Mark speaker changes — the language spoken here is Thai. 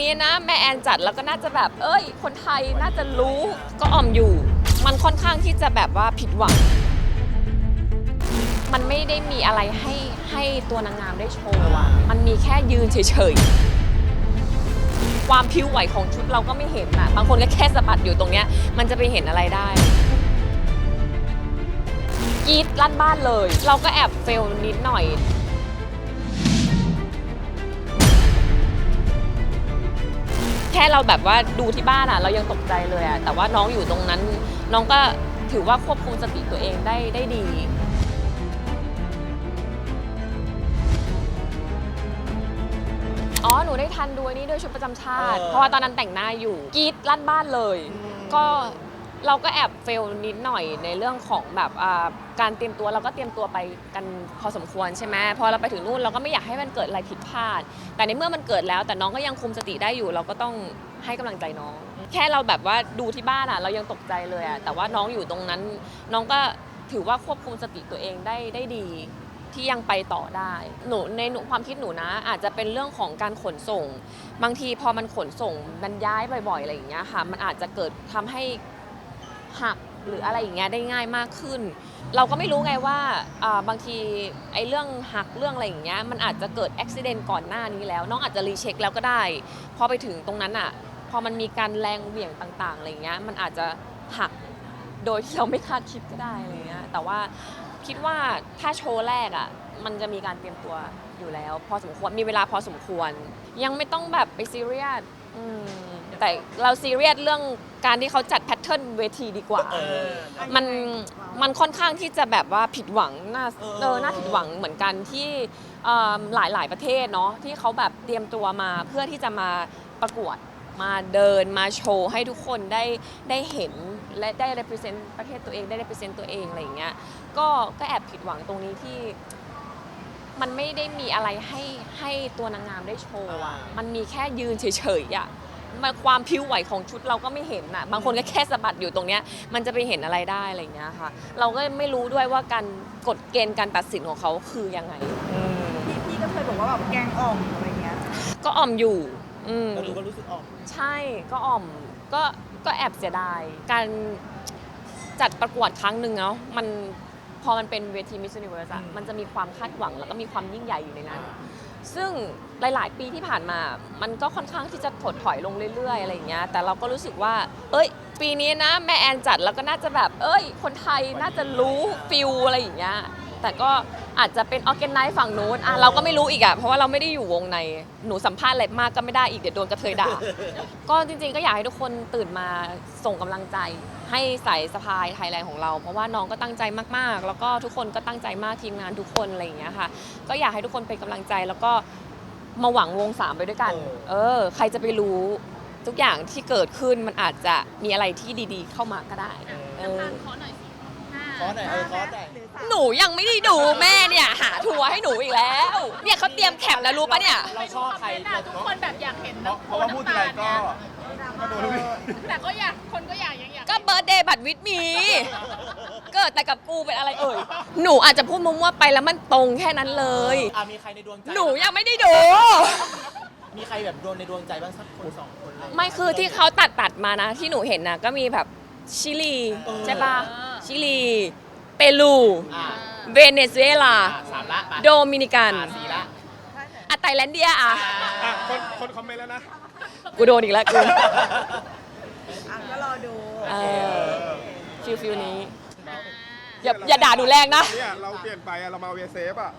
Speaker 1: นี้นะ แม่แอนจัดแล้วก็น่าจะแบบ เอ้ย คนไทยน่าจะรู้ก็อ่อมอยู่ มันค่อนข้างที่จะแบบว่าผิดหวัง มันไม่ได้มีอะไรให้ให้ตัวนางงามได้โชว์อะมันมีแค่ยืนเฉยๆ ความผิวไหวของชุดเราก็ไม่เห็นอะบางคนก็แค่สะบัดอยู่ตรงเนี้ย มันจะไปเห็นอะไรได้กรีดลั่นบ้านเลย เราก็แอบเฟลนิดหน่อย เราแบบว่าดูที่บ้านอะเรายังตกใจเลยอะแต่ว่าน้องอยู่ตรงนั้น น้องก็ถือว่าควบคุมสติตัวเองได้ได้ดี อ๋อ หนูได้ทันดูอันนี้ด้วยชุดประจำชาติ
Speaker 2: เออ
Speaker 1: เพราะว่าตอนนั้นแต่งหน้าอยู่กรีดลั่นบ้านเลย ก็ เราก็แอบเฟลนิดหน่อยในเรื่องของแบบอ่าการเตรียมตัวเราก็เตรียมตัวไปกันพอสมควรใช่ไหมพอเราไปถึงนู่นเราก็ไม่อยากให้มันเกิดอะไรผิดพลาด แต่ในเมื่อมันเกิดแล้ว แต่น้องก็ยังคุมสติได้อยู่ เราก็ต้องให้กำลังใจน้อง แค่เราแบบว่าดูที่บ้านอะ เรายังตกใจเลยอะแต่ว่าน้องอยู่ตรงนั้น น้องก็ถือว่าควบคุมสติตัวเองได้ได้ดีที่ยังไปต่อได้หนูในหนูความคิดหนูนะ อาจจะเป็นเรื่องของการขนส่ง บางทีพอมันขนส่งมันย้ายบ่อยๆอะไรอย่างเงี้ยค่ะ มันอาจจะเกิดทำให้ หักหรืออะไรอย่างเงี้ยได้ง่ายมากขึ้น เราก็ไม่รู้ไงว่าบางทีไอ้เรื่องหักเรื่องอะไรอย่างเงี้ยมันอาจจะเกิดอุบิเหตุก่อนหน้านี้แล้ว น้องอาจจะรีเช็คแล้วก็ได้ พอไปถึงตรงนั้นอะพอมันมีการแรงเหวี่ยงต่างๆอะไรอย่างเงี้ยมันอาจจะหักโดยที่เราไม่คาดคิดก็ได้อะไรเงี้ยแต่ว่าคิดว่าถ้าโชว์แรกอะมันจะมีการเตรียมตัวอยู่แล้ว พอสมควรมีเวลาพอสมควร ยังไม่ต้องแบบไปซีเรียส แต่เราซีเรียสเรื่องการที่เขาจัดแพทเทิร์นเวทีดีกว่า
Speaker 2: เออ
Speaker 1: มันมันค่อนข้างที่จะแบบว่าผิดหวังน่า
Speaker 2: เออ
Speaker 1: เออน่าผิดหวังเหมือนกันที่เอิ่มหลายหลายๆประเทศเนาะที่เขาแบบเตรียมตัวมาเพื่อที่จะมาประกวดมาเดินมาโชว์ให้ทุกคนได้ได้เห็นและได้ represent ประเทศตัวเองได้ represent ตัวเองอะไรอย่างเงี้ยก็ก็แอบผิดหวังตรงนี้ที่ มันไม่ได้มีอะไรให้ให้ตัวนางงามได้โชว์อะ
Speaker 2: อ่ามั
Speaker 1: มันมีแค่ยืนเฉยๆอะมันความผิวไหวของชุดเราก็ไม่เห็นอะบางคนก็แค่สะบัดอยู่ตรงเนี้ย มันจะไปเห็นอะไรได้อะไรอย่างเงี้ยค่ะ เราก็ไม่รู้ด้วยว่าการกฎเกณฑ์การตัดสินของเขาคือยังไง
Speaker 3: พี่พี่ก็เคยบอกว่าแบบแกงอ่อมอะไรเงี้ย
Speaker 1: ก็อ่อมอยู่ อืม
Speaker 2: ก็ดูก็รู้สึกออก
Speaker 1: ใช่ก็อ่อมก็ก็แอบเสียดาย การจัดประกวดครั้งหนึ่งเนาะมัน พอมันเป็นเวที Miss Universe อะ
Speaker 2: อืม
Speaker 1: มันจะมีความคาดหวังแล้วก็มีความยิ่งใหญ่อยู่ในนั้น ซึ่งหลายๆ ปีที่ผ่านมา มันก็ค่อนข้างที่จะถดถอยลงเรื่อยๆ อะไรอย่างเงี้ย แต่เราก็รู้สึกว่า เอ้ย ปีนี้นะแม่แอนจัดแล้วก็น่าจะแบบ เอ้ย คนไทยน่าจะรู้ฟิลอะไรอย่างเงี้ย แต่ก็ อาจจะเป็นออแกไนซ์ฝั่งนู้นอะเราก็ไม่รู้อีกอะเพราะว่าเราไม่ได้อยู่วงในหนูสัมภาษณ์อะไรมากก็ไม่ได้อีกเดี๋ยวโดนกระเทยด่า ก็จริงๆก็อยากให้ทุกคนตื่นมาส่งกำลังใจ ให้สายสะพายไทยแลนด์ของเรา เพราะว่าน้องก็ตั้งใจมากๆ แล้วก็ทุกคนก็ตั้งใจมากทีมงานทุกคนอะไรอย่างเงี้ยค่ะ ก็อยากให้ทุกคนเป็นกำลังใจแล้วก็มาหวังวงสามไปด้วยกัน
Speaker 2: เออ
Speaker 1: เออใครจะไปรู้ทุกอย่างที่เกิดขึ้นมันอาจจะมีอะไรที่ดีๆ เข้ามาก็ได้เออ
Speaker 2: ขอหน่อย เออขอหน่อย
Speaker 1: หนูยังไม่ได้ดูแม่เนี่ยหาทัวร์ให้หนูอีกแล้ว เนี่ยเขาเตรียมแคปแล้วรู้ปะเนี่ย
Speaker 2: เราชอบใคร
Speaker 4: แต่ทุกคนแบบอยากเห็น
Speaker 5: เพราะเพราะว่าพูดทีไรก็ก็โดนทุกที
Speaker 4: แต่ก็อยากคนก็อยากยังอยาก
Speaker 1: ก็เบิร์ดเดย์บัตรวิทมี เกิดแต่กับกูเป็นอะไรเอ่ย หนูอาจจะพูดมั่วๆไปแล้วมันตรงแค่นั้นเลย
Speaker 2: อะมีใครในดวงใจ
Speaker 1: หนูยังไม่ได้ดู
Speaker 2: มีใครแบบโดนในดวงใจบ้างสักคนสองคนเลย
Speaker 1: ไม่คือที่เขาตัดตัดมานะ ที่หนูเห็นนะก็มีแบบชิลี
Speaker 2: เออ
Speaker 1: ใช่ปะชิลี เปรู
Speaker 2: อ่า
Speaker 1: เวเนซุเอลา
Speaker 2: อะสามละไป
Speaker 1: โดมินิกัน
Speaker 2: อะสี่ละ
Speaker 1: อะไตแลนเดียอะ
Speaker 5: อะคนคนคอมเมนต์แล้วนะ
Speaker 1: กูโดนอีกแล้วกู
Speaker 3: อะก็รอดู
Speaker 1: เออฟิลฟิลนี้ อย่าอย่าด่าหนูแรงนะ
Speaker 5: เนี่ยเราเปลี่ยนไปอะเรามาเวเซฟอะ